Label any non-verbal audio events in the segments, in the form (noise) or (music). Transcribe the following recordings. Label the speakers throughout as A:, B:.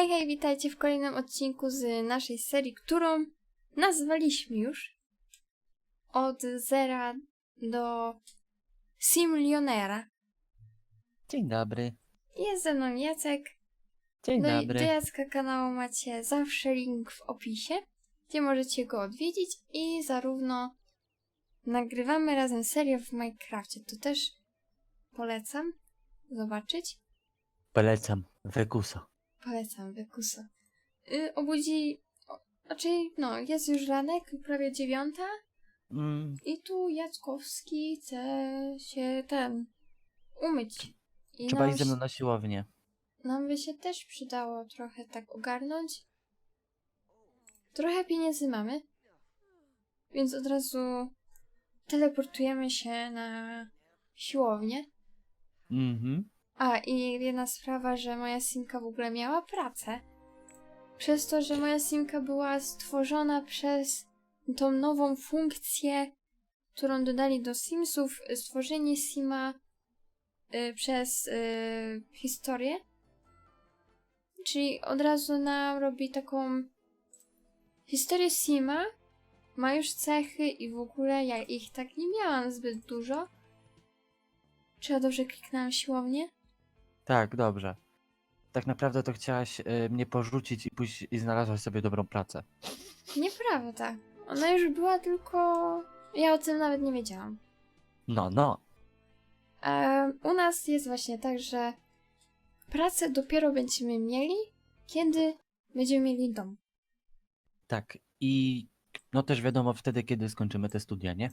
A: Hej, hej, witajcie w kolejnym odcinku z naszej serii, którą nazwaliśmy już od zera do Similionera.
B: Dzień dobry.
A: Jest ze mną Jacek.
B: Dzień
A: no i
B: dobry.
A: do Jacka kanału macie zawsze link w opisie, gdzie możecie go odwiedzić i zarówno nagrywamy razem serię w Minecrafcie. To też polecam zobaczyć.
B: Polecam. Wekusa.
A: Polecam, wykusa. Y, obudzi... O, raczej, no, jest już ranek, prawie dziewiąta
B: Mm,
A: i tu Jackowski chce się ten... umyć. I
B: trzeba
A: nam,
B: iść ze mną na siłownię.
A: nam by się też przydało trochę tak ogarnąć. Trochę pieniędzy mamy, więc od razu teleportujemy się na siłownię.
B: Mhm.
A: A, i jedna sprawa, że moja simka w ogóle miała pracę. Przez to, że moja simka była stworzona przez tą nową funkcję, którą dodali do Simsów, stworzenie Sima y, przez y, historię. Czyli od razu nam robi taką historię Sima, ma już cechy i w ogóle ja ich tak nie miałam zbyt dużo. Czy ja dobrze kliknęłam siłownię?
B: Tak, dobrze. Tak naprawdę to chciałaś y, mnie porzucić i pójść i znalazłaś sobie dobrą pracę.
A: Nieprawda. Ona już była, tylko ja o tym nawet nie wiedziałam.
B: No, no.
A: E, u nas jest właśnie tak, że pracę dopiero będziemy mieli, kiedy będziemy mieli dom.
B: Tak. I no też wiadomo wtedy, kiedy skończymy te studia, nie?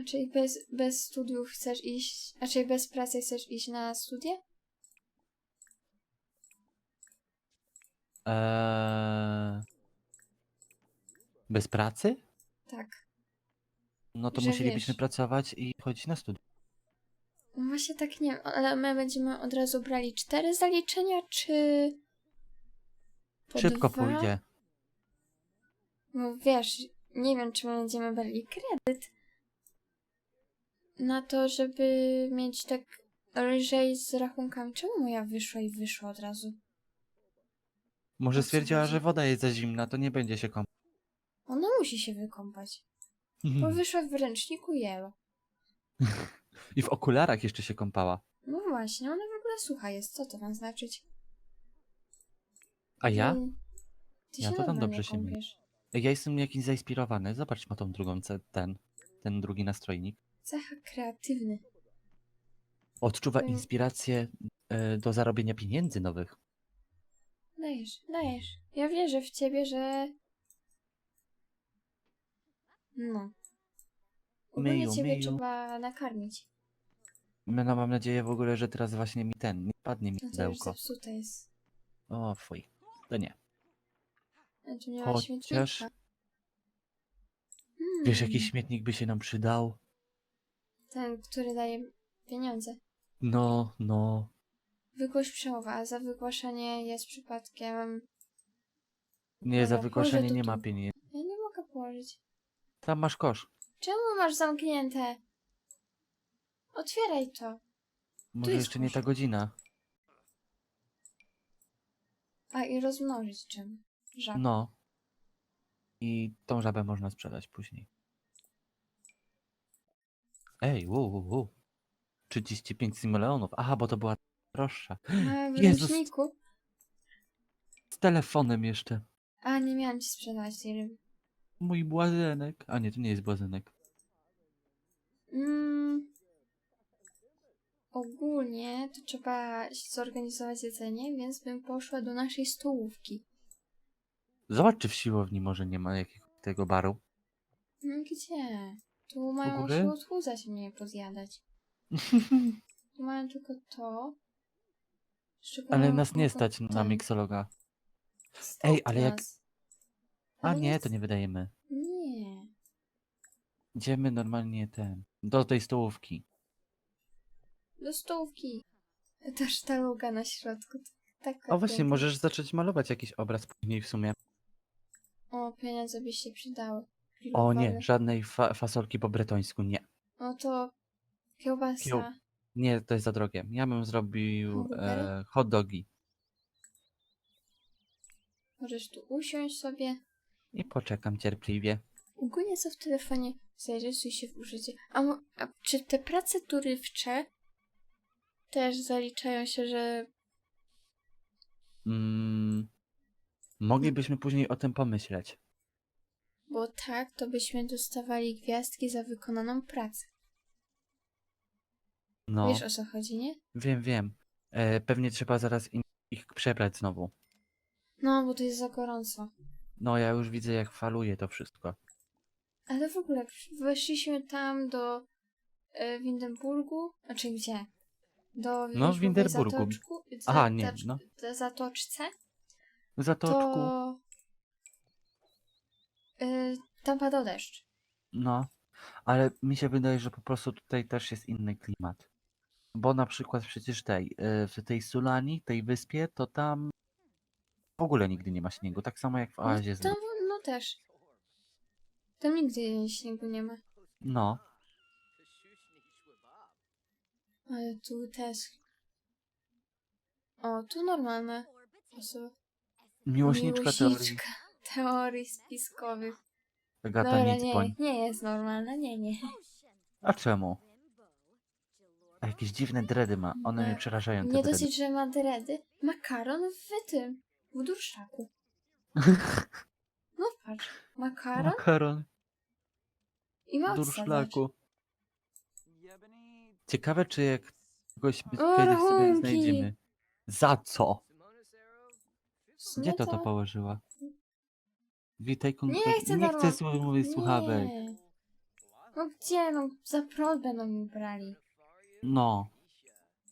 A: A czyli bez, bez studiów chcesz iść, a czyli bez pracy chcesz iść na studia?
B: Eee... Bez pracy?
A: Tak.
B: No to
A: Że
B: musielibyśmy
A: wiesz.
B: pracować i chodzić na studia.
A: No właśnie tak nie wiem, ale my będziemy od razu brali cztery zaliczenia, czy... po
B: Szybko
A: dwa?
B: pójdzie.
A: No wiesz, nie wiem, czy my będziemy brali kredyt na to, żeby mieć tak lżej z rachunkami. Czemu moja wyszła i wyszła od razu?
B: Może stwierdziła, że woda jest za zimna, to nie będzie się kąpać.
A: Ona musi się wykąpać,
B: Mhm.
A: bo wyszła w ręczniku jelo. (laughs)
B: I w okularach jeszcze się kąpała.
A: No właśnie, ona w ogóle sucha jest. Co to ma znaczyć?
B: A ja?
A: Ty, ty
B: Ja to tam
A: normalnie
B: dobrze się
A: kąpiesz.
B: Ja jestem jakiś zainspirowany. Zobacz, ma tą drugą, ce- ten, ten drugi nastrojnik.
A: Cecha kreatywny.
B: Odczuwa inspirację e, do zarobienia pieniędzy nowych.
A: Dajesz, dajesz. Ja wierzę w ciebie, że... No. Ogólnie
B: Myju,
A: ciebie
B: myju.
A: trzeba nakarmić.
B: No, no mam nadzieję w ogóle, że teraz właśnie mi ten, nie padnie mi
A: No to już
B: pudełko.
A: zepsute jest.
B: O fuj. To nie.
A: A tu ma
B: Chociaż-
A: śmietnika. Hmm,
B: Wiesz, jaki śmietnik by się nam przydał?
A: Ten, który daje pieniądze.
B: No, no.
A: Wygłoś przemowa, a za wygłaszanie jest przypadkiem...
B: Nie, za
A: położę
B: nie ma pieniędzy.
A: Ja nie mogę położyć.
B: Tam masz kosz.
A: Czemu masz zamknięte? Otwieraj to.
B: Może
A: jest
B: jeszcze nie
A: kosz.
B: ta godzina.
A: A i rozmnożyć czym? Żab.
B: No. I tą żabę można sprzedać później. Ej, wu, wu, wu. 35 simoleonów. Aha, bo to była droższa.
A: A w
B: Jezus.
A: ręczniku?
B: Z telefonem jeszcze.
A: A, nie miałam ci sprzedawać tej ryby.
B: Mój błazenek. A nie, to nie jest błazenek.
A: Mm, ogólnie to trzeba zorganizować jedzenie, więc bym poszła do naszej stołówki.
B: Zobacz, czy w siłowni może nie ma jakiegoś tego baru.
A: No gdzie? Tu mają
B: ogóle?
A: się odchudzać, a nie pozjadać. (laughs) Tu mają tylko to. czego
B: Ale nas nie
A: tylko
B: stać na
A: ten.
B: miksologa.
A: Stać
B: Ej, ale jak-
A: nas.
B: A
A: Ale
B: nie, to nie wydajemy.
A: Nie.
B: Idziemy normalnie ten. Do tej stołówki.
A: Do stołówki. Ta sztaluga na środku. to Taka
B: O właśnie,
A: piękna.
B: możesz zacząć malować jakiś obraz później w sumie.
A: O, pieniądze by się przydały.
B: O nie, żadnej fa fasolki po bretońsku, nie.
A: No to kiełbasa.
B: Kieł- Nie, to jest za drogie. Ja bym zrobił
A: Hamburgery?
B: e, hot dogi.
A: Możesz tu usiąść sobie.
B: I poczekam cierpliwie.
A: Ogólnie co w telefonie zarejestruj się w użycie. A, mo- a czy te prace turywcze też zaliczają się, że
B: Mm, moglibyśmy później o tym pomyśleć.
A: Bo tak, to byśmy dostawali gwiazdki za wykonaną pracę.
B: No,
A: Wiesz o co chodzi, nie?
B: wiem, wiem. E, pewnie trzeba zaraz in- ich przebrać znowu.
A: No, bo to jest za gorąco.
B: No, ja już widzę, jak faluje to wszystko.
A: Ale w ogóle weszliśmy tam do e, Windenburgu, znaczy gdzie? Do
B: No, w Winterburgu.
A: Zatoczku,
B: Aha, nie, no.
A: za- Zatoczce,
B: W zatoczku.
A: to e, tam padał deszcz.
B: No, ale mi się wydaje, że po prostu tutaj też jest inny klimat. Bo na przykład przecież tej, y, w tej Sulani, tej wyspie, to tam w ogóle nigdy nie ma śniegu, tak samo jak w
A: No,
B: oazie
A: tam,
B: znów.
A: no też. Tam nigdy śniegu nie ma.
B: No,
A: Ale tu też. O, tu normalne. Osoby.
B: miłośniczka.
A: Miłośniczka teorii spiskowych.
B: Agata
A: Dobra, nie, nie jest normalna, nie, nie.
B: A czemu? A jakieś dziwne dredy ma, one mnie przerażają te
A: Nie
B: dredy.
A: dosyć, że ma dredy, makaron w tym, w durszaku. (laughs) No patrz, makaron
B: Makaron
A: i ma odsadzacz.
B: durszlaku. Ciekawe, czy jak kogoś my
A: O,
B: kiedyś sobie
A: rachunki!
B: znajdziemy. Za co?
A: No
B: Gdzie to to położyła? Witaj, kon...
A: Nie chcę
B: nie
A: darmo-
B: chcę mówić słuchawek.
A: Nie. No gdzie, no za prąd będą mi brali.
B: No,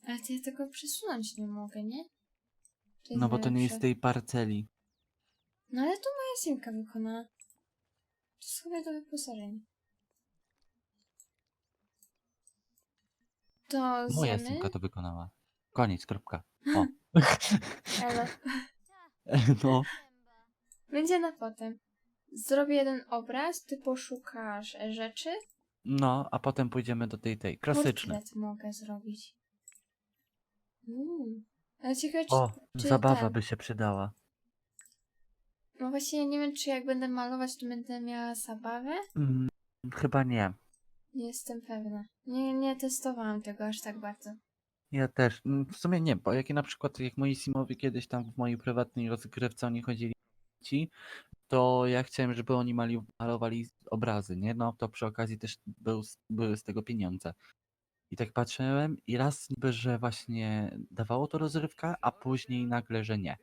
A: Ale to ja tego przesunąć nie mogę, nie? To jest
B: no bo to nie jest tej parceli.
A: No ale to moja synka wykonała. To sobie do wyposażenia. To
B: Moja
A: zjemy.
B: synka to wykonała. Koniec, kropka. O. (laughs)
A: Ale (laughs)
B: No,
A: będzie na potem. Zrobię jeden obraz, ty poszukasz e, rzeczy.
B: no, a potem pójdziemy do tej, tej, klasyczny.
A: Portret mogę zrobić. Mm. Ale ciekawe, czy,
B: O,
A: czy
B: zabawa
A: ten-
B: by się przydała.
A: No właśnie, ja nie wiem, czy jak będę malować, to będę miała zabawę.
B: Mm, chyba nie.
A: Nie jestem pewna. Nie, nie testowałam tego aż tak bardzo.
B: Ja też. Mm, W sumie nie, bo jak na przykład jak moi simowie kiedyś tam w mojej prywatnej rozgrywce oni chodzili ci, to ja chciałem, żeby oni mali, malowali obrazy, nie? No to przy okazji też był, były z tego pieniądze. I tak patrzyłem i raz niby, że właśnie dawało to rozrywka, a później nagle, że nie.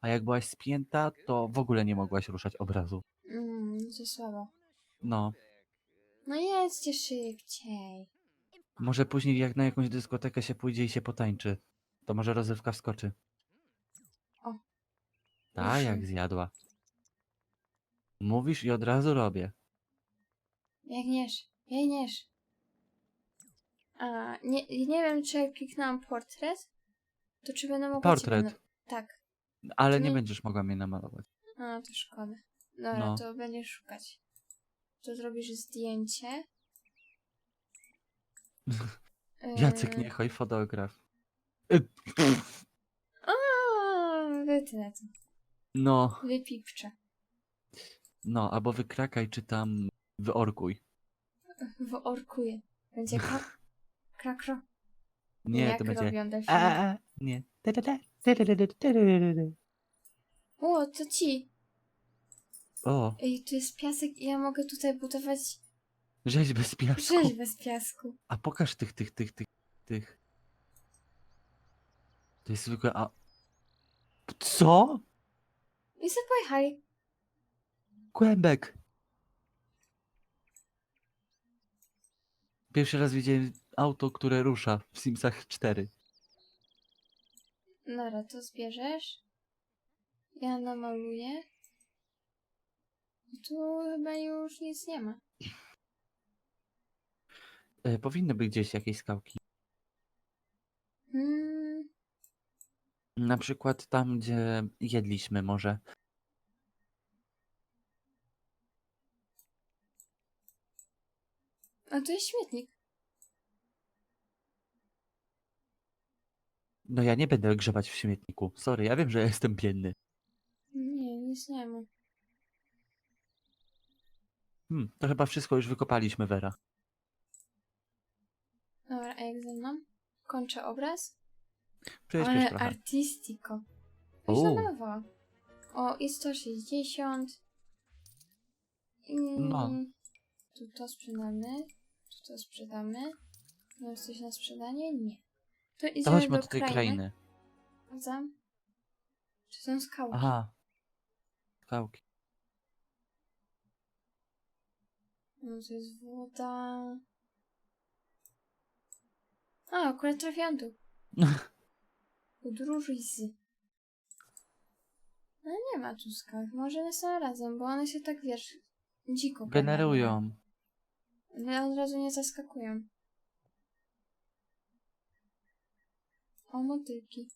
B: A jak byłaś spięta, to w ogóle nie mogłaś ruszać obrazu.
A: Mm, to słabo.
B: No,
A: No jedźcie szybciej.
B: może później jak na jakąś dyskotekę się pójdzie i się potańczy, to może rozrywka wskoczy.
A: O,
B: Ta, jak zjadła. Mówisz i od razu robię.
A: Biegniesz, biegniesz. A, nie, nie wiem, czy jak kliknęłam portret, to czy będę mogła
B: Portret.
A: Ciebie na... Tak.
B: Ale
A: To
B: nie
A: nie-
B: będziesz mogła mnie namalować.
A: A, to szkoda. Dobra,
B: No.
A: to będziesz szukać. To zrobisz zdjęcie. (laughs)
B: Jacek
A: Yy,
B: Niechoj, fotograf. Y, pff,
A: A, wytnę to.
B: No,
A: Wypipczę.
B: no, albo wykrakaj, czy tam wyorkuj.
A: Workuję. Będzie krak, (laughs) krakro.
B: Nie,
A: jak
B: to będzie...
A: robią delfiny.
B: A, a, nie. Te, te, te, te, te, te, te, te, te, te.
A: O, to ci.
B: O,
A: Ej, tu jest piasek i ja mogę tutaj budować
B: rzeźbę z piasku.
A: rzeźbę z piasku.
B: A pokaż tych, tych, tych, tych, tych. To jest zwykłe, a... Co?
A: I sobie pojechali.
B: Kłębek. Pierwszy raz widziałem auto, które rusza w Simsach 4.
A: Dobra, to zbierzesz. Ja namaluję. Tu chyba już nic nie ma.
B: E, powinny być gdzieś jakieś skałki.
A: Hmm,
B: Na przykład tam, gdzie jedliśmy może.
A: a to jest śmietnik.
B: No ja nie będę grzebać w śmietniku. Sorry, ja wiem, że ja jestem biedny.
A: Nie, nic nie ma.
B: Hmm, to chyba wszystko już wykopaliśmy, Vera.
A: Dobra, a jak ze mną? Kończę obraz?
B: Przyspiesz
A: Ale
B: trochę.
A: artistico. Zamalowało. O, i 160. I...
B: No.
A: Tu to sprzedamy. Tu to sprzedamy. Mam coś na sprzedanie? Nie. To
B: To
A: idziemy
B: chodźmy
A: do
B: tej
A: krainy. Sprawdzam. Czy są skałki?
B: Aha. Skałki.
A: No to jest woda. A, akurat trafiłam tu. (laughs) Podróżuj z. No nie ma tu. Może one są razem, bo one się tak wiesz. Dziko
B: Generują.
A: Ale od razu nie zaskakują. O, motylki.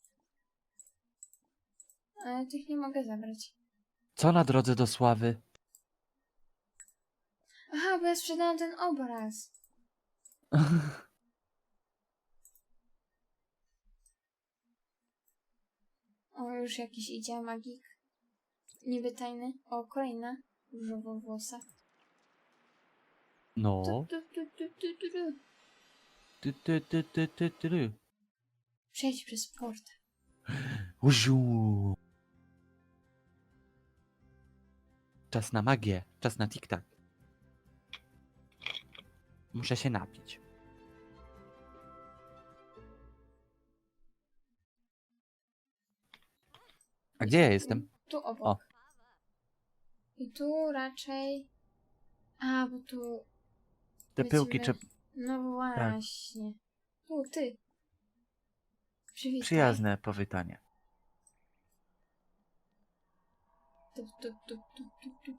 A: Ale tych nie mogę zabrać.
B: Co na drodze do sławy?
A: Aha, bo ja sprzedałam ten obraz. (laughs) O, już jakiś idzie magik. Niby tajny. O, kolejna. Różowo włosa.
B: No.
A: Tu, tu, tu, tu, tu, tu.
B: Ty, ty, ty, ty, ty, ty.
A: Przejdź przez port.
B: Uziu. Czas na magię. Czas na tik-tak. Muszę się napić. A gdzie ja jestem?
A: Tu obok.
B: O.
A: I tu raczej... A, bo tu...
B: Te pyłki czy
A: No właśnie. Tu, ty. Przywitaj.
B: przyjazne powitanie.
A: Tup, tup, tup, tup, tup, tup.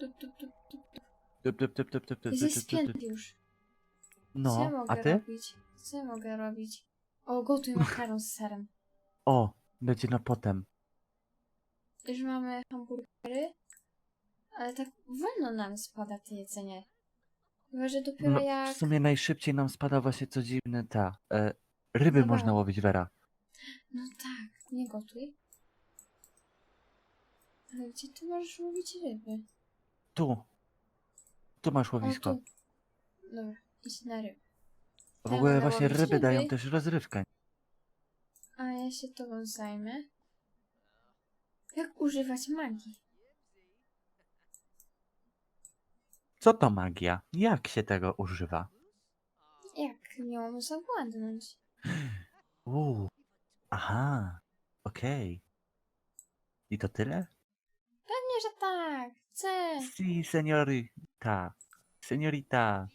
A: Tup, tup, tup, tup, tup.
B: Tup, tup, tup, tup, tup, tup,
A: Jesteś
B: tup, tup, tup.
A: spięty już. Co ja
B: No,
A: mogę
B: a ty?
A: robić? Co ja mogę robić? O, gotuj makaron z serem.
B: O, będzie na potem.
A: Już mamy hamburgery, ale tak wolno nam spada to jedzenie. Chyba, że dopiero
B: No,
A: jak...
B: w sumie najszybciej nam spada właśnie co dziwne ta. E, ryby
A: Dobra.
B: można łowić, Vera.
A: No tak, nie gotuj. Ale gdzie ty możesz łowić ryby?
B: Tu. Tu masz
A: O,
B: łowisko.
A: tu. Dobra, idź na ryby.
B: W
A: Ja
B: ogóle właśnie
A: łowić
B: ryby dają
A: ryby.
B: też rozrywkę.
A: A ja się tobą zajmę. Jak używać magii?
B: Co to magia? Jak się tego używa?
A: Jak nią zawładnąć?
B: Uuu. Aha. Okej. I to tyle?
A: Nie, że tak. Chcę.
B: Si, seniorita. Seniorita.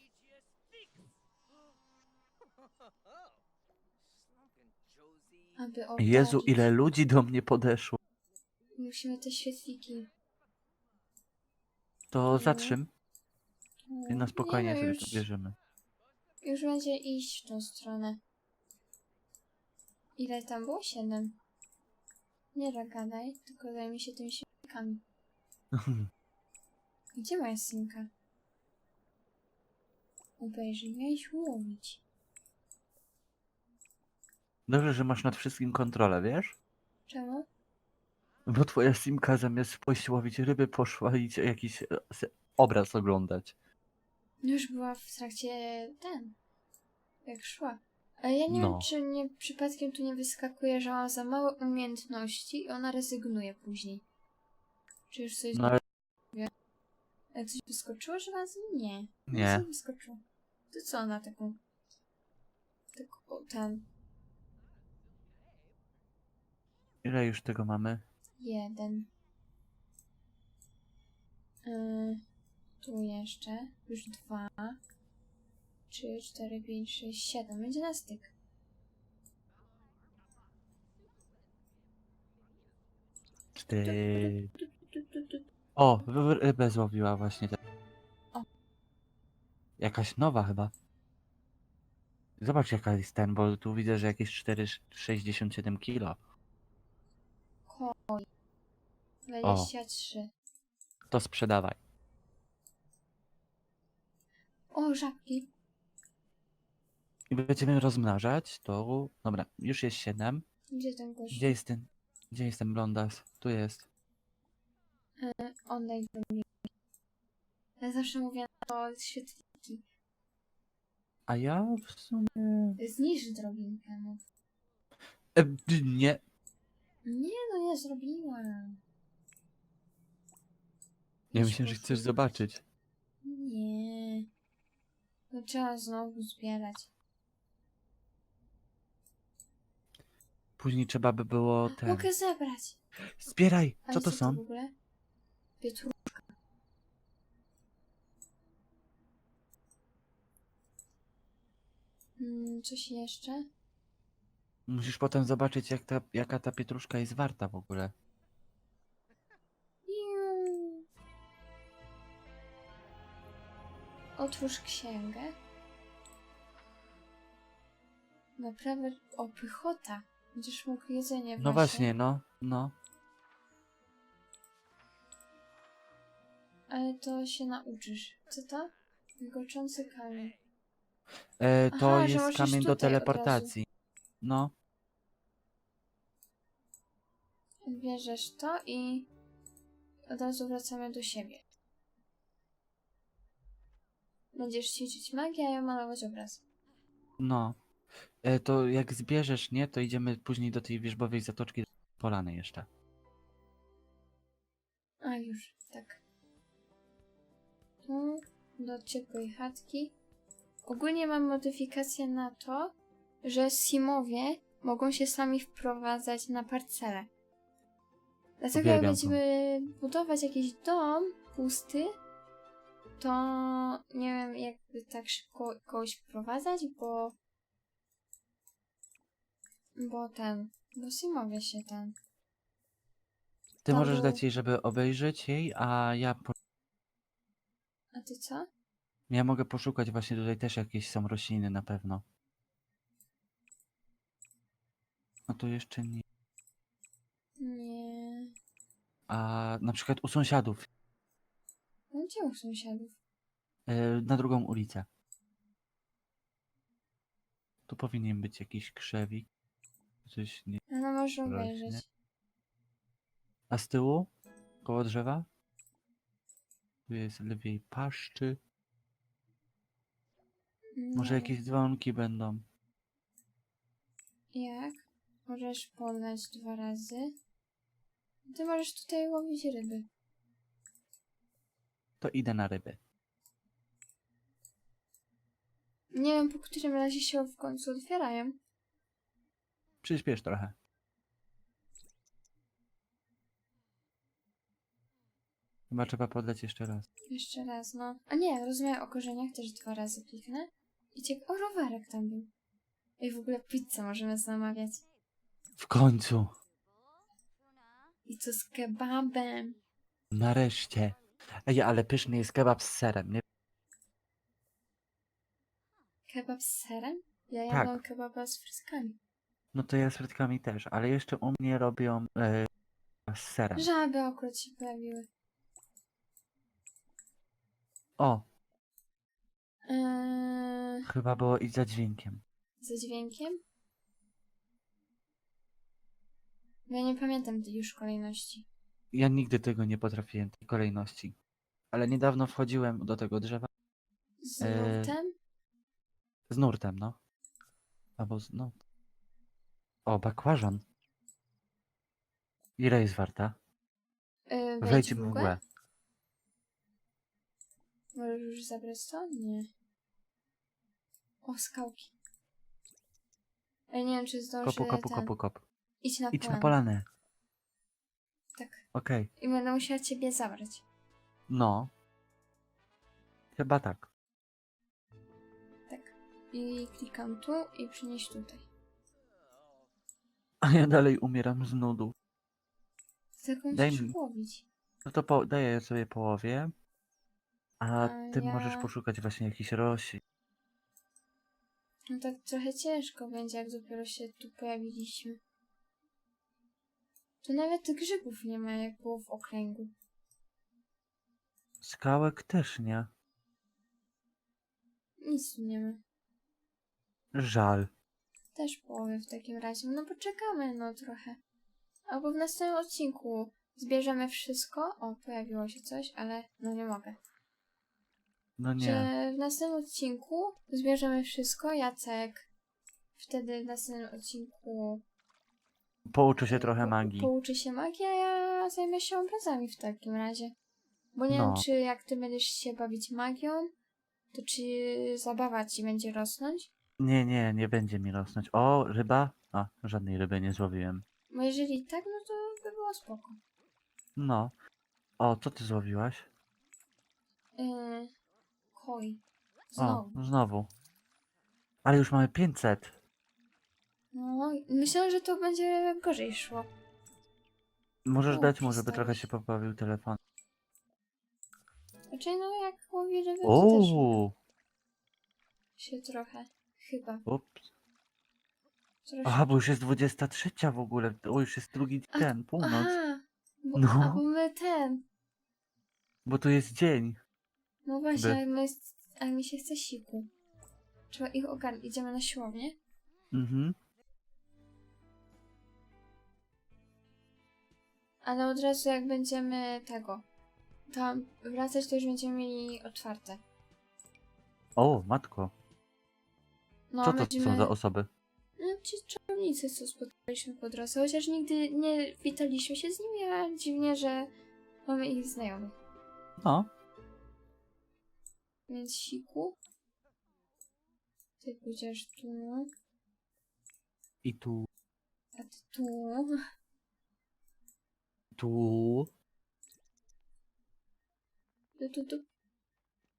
A: Aby
B: Jezu, ile ludzi do mnie podeszło.
A: Musimy te świetliki.
B: To zatrzym. I na
A: Nie,
B: spokojnie
A: no
B: sobie
A: już,
B: to bierzemy.
A: już będzie iść w tą stronę. Ile tam było? Siedem. Nie zagadaj, tylko zajmij się tymi świetlikami. (laughs) Gdzie moja synka? Obejrzyj, miałeś łowić.
B: Dobrze, że masz nad wszystkim kontrolę, wiesz?
A: Czemu?
B: Bo twoja simka zamiast pójść łowić ryby poszła i jakiś e, obraz oglądać.
A: Już była w trakcie ten. Jak szła. Ale ja nie
B: No.
A: wiem, czy mnie przypadkiem tu nie wyskakuje, że ma za małe umiejętności i ona rezygnuje później. Czy już coś.
B: No ale
A: Jak coś wyskoczyło, że was? Nie.
B: Nie.
A: wyskoczyło. To co ona taką. Taką. Ten.
B: Ile już tego mamy?
A: Jeden. Yy, tu jeszcze. Już dwa. Trzy, cztery, pięć, sześć, siedem. Będzie na styk. Tu.
B: O, rybę złowiła właśnie. Te.
A: O.
B: Jakaś nowa chyba. Zobacz jaka jest ten, bo tu widzę, że jakieś 4,67 kilo.
A: Koi. 23.
B: To sprzedawaj.
A: O, żabki.
B: I będziemy rozmnażać, to... Dobra, już jest 7.
A: Gdzie ten gość?
B: Gdzie jest ten... Gdzie jest ten blondas? Tu jest.
A: E, oddaj drobinkę. Ja zawsze mówię na to świetliki.
B: A ja w sumie...
A: Zniż drobinkę, no.
B: E, nie.
A: Nie, no nie zrobiłam.
B: Ja myślałem, że chcesz zobaczyć.
A: Nie. No trzeba znowu zbierać.
B: Później trzeba by było ten...
A: Mogę zebrać.
B: Zbieraj!
A: Ale
B: Co to
A: w
B: są?
A: ogóle? Pietruszka. Mm, coś jeszcze?
B: Musisz potem zobaczyć, jak ta, jaka ta pietruszka jest warta w ogóle.
A: Otwórz księgę. Naprawdę, o pychota. Będziesz mógł jedzenie
B: No właśnie, no, no.
A: Ale to się nauczysz. Co to? Wilgoczący kamień.
B: E, to
A: Aha, że
B: jest
A: możesz
B: kamień do
A: tutaj od razu.
B: teleportacji. No,
A: Bierzesz to i od razu wracamy do siebie. Będziesz ćwiczyć magię, a ja malować obraz.
B: no. E, to jak zbierzesz, nie, to idziemy później do tej wierzbowej zatoczki polany jeszcze.
A: A już, tak. Tu, do ciepłej chatki. Ogólnie mam modyfikację na to, że simowie mogą się sami wprowadzać na parcelę. Dlatego jak
B: Uwielbiam to.
A: będziemy budować jakiś dom pusty, to nie wiem jakby tak szybko kogoś wprowadzać, bo bo ten, bo simowie się ten
B: Ty możesz
A: był-
B: dać jej, żeby obejrzeć jej, a ja, po...
A: A ty co?
B: ja mogę poszukać właśnie tutaj też jakieś są rośliny na pewno. No to jeszcze nie.
A: Nie.
B: A na przykład u sąsiadów,
A: No gdzie u sąsiadów?
B: e, na drugą ulicę. Tu powinien być jakiś krzewik. Coś nie.
A: No może
B: Rośnie.
A: obejrzeć.
B: A z tyłu? Koło drzewa? Tu jest lwiej paszczy. Może jakieś dzwonki będą.
A: Jak? Możesz podać dwa razy. Ty możesz tutaj łowić ryby.
B: To idę na ryby.
A: Nie wiem, po którym razie się w końcu otwierają.
B: Przyspiesz trochę. Chyba trzeba podleć jeszcze raz.
A: Jeszcze raz, no. A nie, rozumiem o korzeniach też dwa razy kliknę. I ciek... O, rowerek tam był. I w ogóle pizzę możemy zamawiać.
B: W końcu!
A: I co z kebabem.
B: Nareszcie! Ej, ale pyszny jest kebab z serem, nie?
A: Kebab z serem? Ja
B: Tak.
A: jadłam kebaba z fryskami.
B: No to ja z frytkami też, ale jeszcze u mnie robią e, z serem.
A: Żaby akurat się pojawiły.
B: O,
A: Eee,
B: chyba było i za dźwiękiem.
A: ze dźwiękiem? Ja nie pamiętam tej już kolejności.
B: Ja nigdy tego nie potrafiłem, tej kolejności. Ale niedawno wchodziłem do tego drzewa
A: Z
B: Eee,
A: nurtem?
B: z nurtem, no. Albo z, no. O, bakłażan. Ile jest warta?
A: Yy,
B: Wejdź w mgłę.
A: Możesz już zabrać to? Nie. O, skałki. Ja nie wiem, czy zdążę
B: Kopu, kopu,
A: ten...
B: kopu, kopu.
A: Idź na
B: Idź na
A: polanę.
B: polanę.
A: Tak.
B: Okej.
A: I będę musiała ciebie zabrać.
B: No. Chyba tak.
A: Tak. I klikam tu i przynieś tutaj.
B: A ja dalej umieram z nudów.
A: Tylko
B: Daj
A: musisz
B: mi-
A: łowić.
B: No to po, daję sobie połowie. A
A: A
B: ty możesz
A: ja-
B: poszukać właśnie jakichś roślin.
A: No tak trochę ciężko będzie, jak dopiero się tu pojawiliśmy. Tu nawet grzybów nie ma, jak było w okręgu.
B: Skałek też nie.
A: Nic tu nie ma.
B: Żal.
A: Też połowy w takim razie. No poczekamy no trochę. Albo w następnym odcinku zbierzemy wszystko. O, pojawiło się coś, ale no nie mogę.
B: No nie.
A: Że w następnym odcinku zbierzemy wszystko. Jacek wtedy w następnym odcinku
B: Pouczę się trochę magii.
A: pouczy się magii, a ja zajmę się obrazami w takim razie. Bo nie
B: No.
A: wiem, czy jak ty będziesz się bawić magią, to czy zabawa ci będzie rosnąć?
B: Nie, nie, nie będzie mi rosnąć. O, ryba? A, żadnej ryby nie złowiłem.
A: Bo jeżeli tak, no to by było spoko.
B: No. O, co ty złowiłaś?
A: Yy, koi.
B: O,
A: Znowu.
B: znowu. Ale już mamy 500.
A: No, myślę, że to będzie gorzej szło.
B: Możesz
A: O,
B: dać mu, żeby trochę się pobawił telefon.
A: Znaczy, no jak mówię, żeby to też się trochę, chyba,
B: ups.
A: troszkę...
B: Aha, bo już jest 23 w ogóle. O, już jest drugi
A: A,
B: ten, północ.
A: Aha, bo,
B: No.
A: a, bo my ten,
B: Bo tu jest dzień.
A: no właśnie,
B: By.
A: ale, my, ale mi się chce siku. Trzeba ich ogarnąć. Idziemy na siłownię?
B: Mhm.
A: Ale od razu jak będziemy tego, tam wracać, to już będziemy mieli otwarte.
B: O, matko.
A: No,
B: Co to
A: będziemy...
B: są za osoby?
A: No, ci czarownicy, co spotkaliśmy po drodze, chociaż nigdy nie witaliśmy się z nimi, a dziwnie, że mamy ich znajomych.
B: No,
A: Więc siku. Ty pójdziesz tu,
B: i tu,
A: a ty tu.
B: Tu.
A: Tu, tu, tu.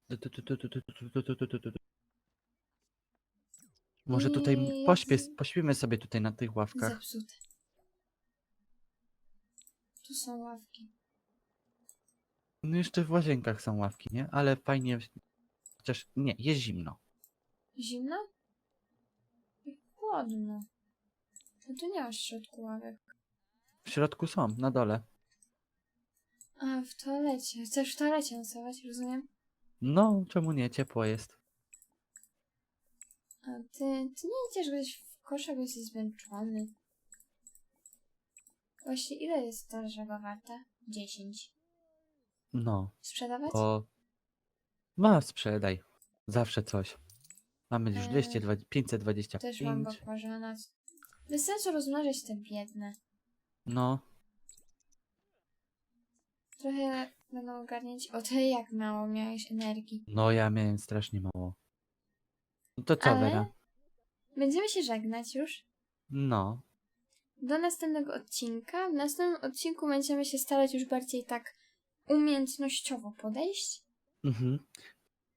B: Tu, tu, tu, tu, tu, tu, tu, tu, tu, tu, tu, tu. Może tutaj pośpię,
A: z-
B: pośpimy sobie tutaj na tych ławkach.
A: Zepsute. Tu są ławki.
B: No jeszcze w łazienkach są ławki, nie? Ale fajnie. Chociaż nie, jest zimno.
A: Zimno? I chłodno. No tu nie masz w środku ławek.
B: W środku są, na dole.
A: A, w toalecie. Chcesz w toalecie nocować, rozumiem?
B: No, czemu nie? Ciepło jest.
A: A ty, ty nie idziesz gdzieś w kosza, bo jesteś zmęczony. Właśnie ile jest ta żaba warta? 10.
B: No,
A: Sprzedawać?
B: o. Ma, sprzedaj. Zawsze coś. Mamy już
A: Eee,
B: 220, 525.
A: Też mam bakłażana. Bez sensu rozmnażać te biedne.
B: No,
A: Trochę będą ogarniać. O, ty jak mało miałeś energii.
B: no ja miałem strasznie mało. No to co,
A: Ale-
B: Wera?
A: Będziemy się żegnać już.
B: No,
A: Do następnego odcinka. W następnym odcinku będziemy się starać już bardziej tak umiejętnościowo podejść.
B: mhm.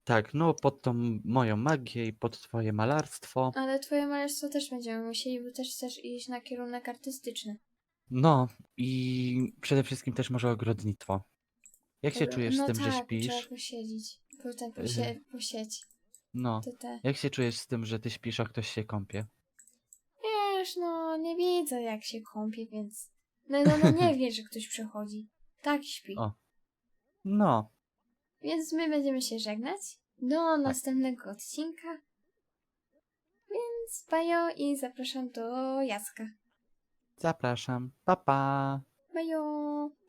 B: Tak, no pod tą moją magię i pod twoje malarstwo.
A: Ale twoje malarstwo też będziemy musieli, bo też chcesz iść na kierunek artystyczny.
B: No i przede wszystkim też może ogrodnictwo. Jak się
A: No
B: czujesz z tym,
A: tak,
B: że
A: Trzeba
B: śpisz?
A: posiedzieć. Potem posie, posieć.
B: No,
A: To te.
B: jak się czujesz z tym, że ty śpisz, a ktoś się kąpie?
A: Wiesz, no nie widzę jak się kąpie, więc. No, no, no nie (laughs) wie, że ktoś przechodzi. Tak śpi.
B: O. No,
A: Więc my będziemy się żegnać. Do następnego odcinka. Więc bajo i zapraszam do Jacka.
B: Zapraszam. Pa, pa.
A: Bajo!